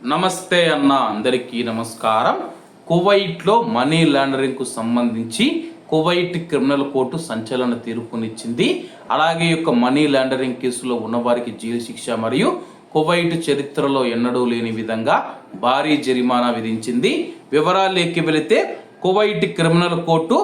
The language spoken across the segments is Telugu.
నమస్తే అన్న అందరికీ నమస్కారం. కువైట్లో మనీ లాండరింగ్కు సంబంధించి కువైట్ క్రిమినల్ కోర్టు సంచలన తీర్పునిచ్చింది. అలాగే యొక్క మనీ లాండరింగ్ కేసులో ఉన్నవారికి జైలు శిక్ష మరియు కువైట్ చరిత్రలో ఎన్నడూ లేని విధంగా భారీ జరిమానా విధించింది. వివరాలేకి వెళితే కువైట్ క్రిమినల్ కోర్టు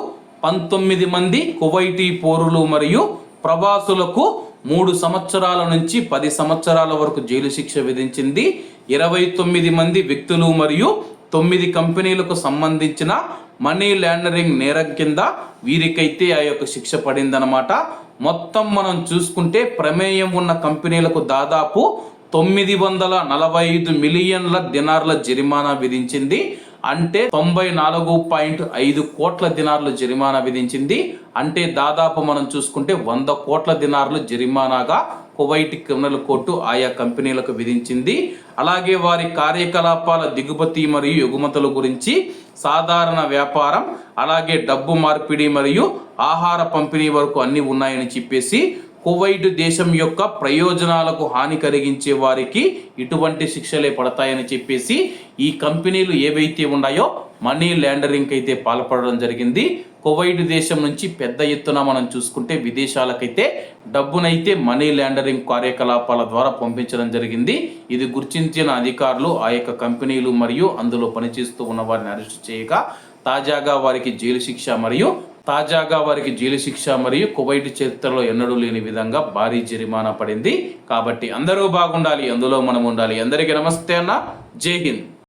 పంతొమ్మిది మంది కువైటీ పౌరులు మరియు ప్రవాసులకు మూడు సంవత్సరాల నుంచి పది సంవత్సరాల వరకు జైలు శిక్ష విధించింది. ఇరవై తొమ్మిది మంది వ్యక్తులు మరియు తొమ్మిది కంపెనీలకు సంబంధించిన మనీ లాండరింగ్ నేరం కింద వీరికైతే ఆ యొక్క శిక్ష పడిందనమాట మొత్తం మనం చూసుకుంటే ప్రమేయం ఉన్న కంపెనీలకు దాదాపు తొమ్మిది వందల నలభై ఐదు మిలియన్ల దినార్ల జరిమానా విధించింది. అంటే తొంభై నాలుగు పాయింట్ ఐదు కోట్ల దినార్లు జరిమానా విధించింది. అంటే దాదాపు మనం చూసుకుంటే వంద కోట్ల దినార్లు జరిమానాగా కువైట్ క్రిమినల్ కోర్టు ఆయా కంపెనీలకు విధించింది. అలాగే వారి కార్యకలాపాల దిగుమతి మరియు ఎగుమతుల గురించి సాధారణ వ్యాపారం అలాగే డబ్బు మార్పిడి మరియు ఆహార పంపిణీ వరకు అన్ని ఉన్నాయని చెప్పేసి కువైట్ దేశం యొక్క ప్రయోజనాలకు హాని కలిగించే వారికి ఇటువంటి శిక్షలే పడతాయని చెప్పేసి ఈ కంపెనీలు ఏవైతే ఉన్నాయో మనీ ల్యాండరింగ్కి అయితే పాల్పడడం జరిగింది. కువైట్ దేశం నుంచి పెద్ద ఎత్తున మనం చూసుకుంటే విదేశాలకైతే డబ్బునైతే మనీ ల్యాండరింగ్ కార్యకలాపాల ద్వారా పంపించడం జరిగింది. ఇది గుర్తించిన అధికారులు ఆ యొక్క కంపెనీలు మరియు అందులో పనిచేస్తూ ఉన్న వారిని అరెస్ట్ చేయగా తాజాగా వారికి జైలు శిక్ష మరియు తాజాగా వారికి జైలు శిక్ష మరియు కువైట్ చరిత్రలో ఎన్నడూ లేని విధంగా భారీ జరిమానా పడింది. కాబట్టి అందరూ బాగుండాలి అందులో మనం ఉండాలి. అందరికీ నమస్తే అన్న. జై హింద్.